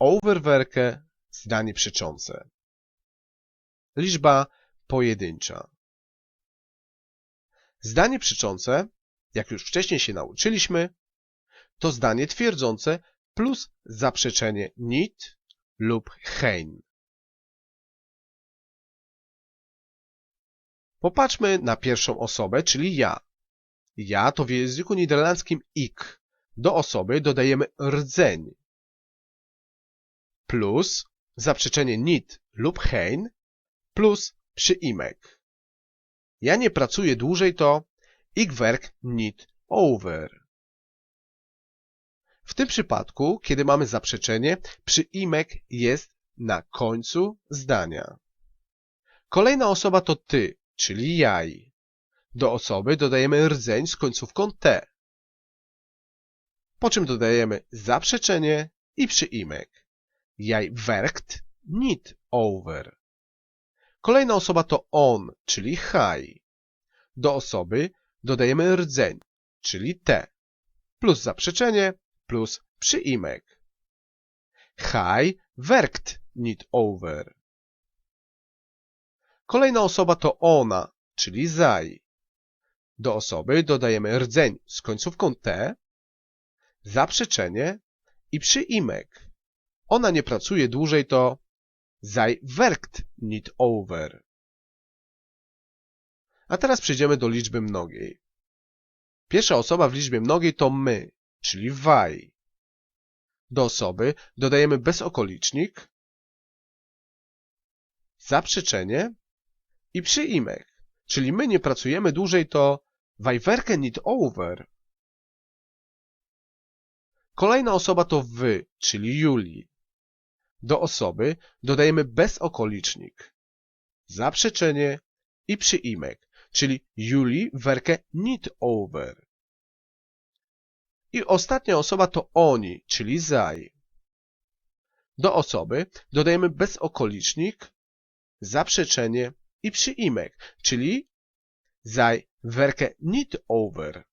overwerkę zdanie przeczące. Liczba pojedyncza. Zdanie przeczące, jak już wcześniej się nauczyliśmy, to zdanie twierdzące plus zaprzeczenie nit lub hein. Popatrzmy na pierwszą osobę, czyli ja. Ja to w języku niderlandzkim ik. Do osoby dodajemy rdzeń plus zaprzeczenie nit lub hein plus przyimek. Ja nie pracuję dłużej to ik werk niet over. W tym przypadku, kiedy mamy zaprzeczenie, przyimek jest na końcu zdania. Kolejna osoba to ty, czyli jaj. Do osoby dodajemy rdzeń z końcówką t. Po czym dodajemy zaprzeczenie i przyimek. Jaj werkt niet over. Kolejna osoba to on, czyli haj. Do osoby dodajemy rdzeń, czyli te, plus zaprzeczenie, plus przyimek. Haj werkt niet over. Kolejna osoba to ona, czyli zaj. Do osoby dodajemy rdzeń z końcówką t, zaprzeczenie i przyimek. Ona nie pracuje dłużej to zij werkt niet over. A teraz przejdziemy do liczby mnogiej. Pierwsza osoba w liczbie mnogiej to my, czyli wij. Do osoby dodajemy bezokolicznik, zaprzeczenie i przyimek, czyli my nie pracujemy dłużej to wij werken niet over. Kolejna osoba to wy, czyli Juli. Do osoby dodajemy bezokolicznik, zaprzeczenie i przyimek, czyli Juli werke niet over. I ostatnia osoba to oni, czyli zaj. Do osoby dodajemy bezokolicznik, zaprzeczenie i przyimek, czyli zaj werke niet over.